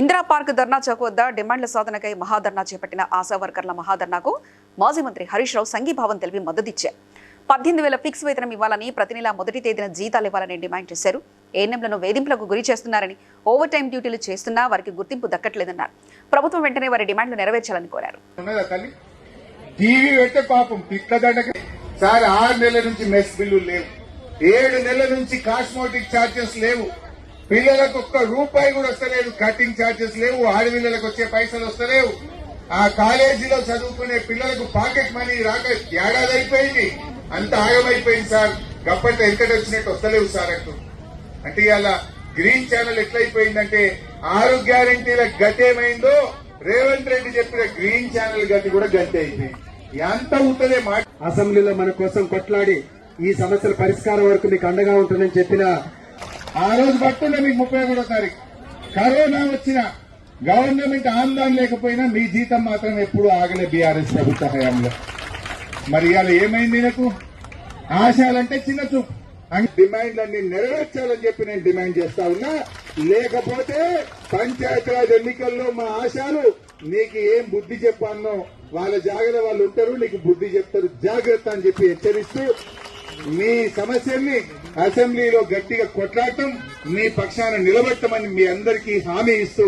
Indira park ధర్నా చౌక్ వద్ద డిమాండ్ల సాధనకై మహాధర్నా చేపట్టిన ఆశా వర్కర్ల మహాధర్నాకు మాజీ మంత్రి హరీష్ రావు సంఘీభావం తెలిపి మద్దతిచ్చారు. పద్దెనిమిది వేల ఫిక్స్ వేతనం ఇవ్వాలని ప్రతి నెల మొదటి తేదీన జీతాలు ఇవ్వాలని డిమాండ్ చేశారు. ఏఎన్ఎంలను వేధింపులకు గురి చేస్తున్నారని ఓవర్ టైం డ్యూటీలు చేస్తున్నా వారికి గుర్తింపు దక్కట్లేదన్నారు. ప్రభుత్వం వెంటనే వారి డిమాండ్లు నెరవేర్చాలని కోరారు. టీవీ పెట్టే పాపం పిక్కదండకి సార్ ఆరు నెలల నుంచి మెస్ బిల్లు లేవు. ఏడు నెలల నుంచి కాస్మోటిక్ ఛార్జెస్ లేవు. పిల్లలకు ఒక్క రూపాయి కూడా వస్తలేదు. కటింగ్ ఛార్జెస్ లేవు ఆడపిల్లలకు వచ్చే పైసలు వస్తలేవు. ఆ కాలేజీలో చదువుకునే పిల్లలకు పాకెట్ మనీ రాక ఏడాది అయిపోయింది. అంత ఆగమైపోయింది సార్. గప్పట్లో ఎంతటి వచ్చినట్టు వస్తలేవు సార్ అంటూ. అంటే ఇలా గ్రీన్ ఛానల్ ఎట్లయిపోయిందంటే ఆరు గ్యారంటీల గతి ఏమైందో రేవంత్ రెడ్డి చెప్పిన గ్రీన్ ఛానల్ గతి కూడా గతి అయిపోయింది. ఎంత ఉంటుందే మాట అసెంబ్లీలో మన కోసం కొట్లాడి ఈ సమస్యల పరిష్కారం వరకు మీకు అండగా ఉంటుందని చెప్పిన ఆ రోజు పట్టున్న మీకు ముప్పై ఒకటో తారీఖు. కరోనా వచ్చిన గవర్నమెంట్ ఆందోళన లేకపోయినా మీ జీతం మాత్రం ఎప్పుడు ఆగలే బీఆర్ఎస్ ప్రభుత్వ హయాంలో. మరి ఇవాళ ఏమైంది నాకు ఆశాలంటే చిన్న చూపు. అన్ని డిమాండ్లన్నీ నెరవేర్చాలని చెప్పి నేను డిమాండ్ చేస్తా ఉన్నా. లేకపోతే పంచాయతీరాజ్ ఎన్నికల్లో మా ఆశాలు నీకు ఏం బుద్ధి చెప్పానో వాళ్ళ జాగ్రత్త వాళ్ళు ఉంటారు నీకు బుద్ధి చెప్తారు జాగ్రత్త అని చెప్పి హెచ్చరిస్తూ మీ సమస్యల్ని అసెంబ్లీలో గట్టిగా కొట్లాడటం మీ పక్షాన నిలబెట్టమని మీ అందరికీ హామీ ఇస్తూ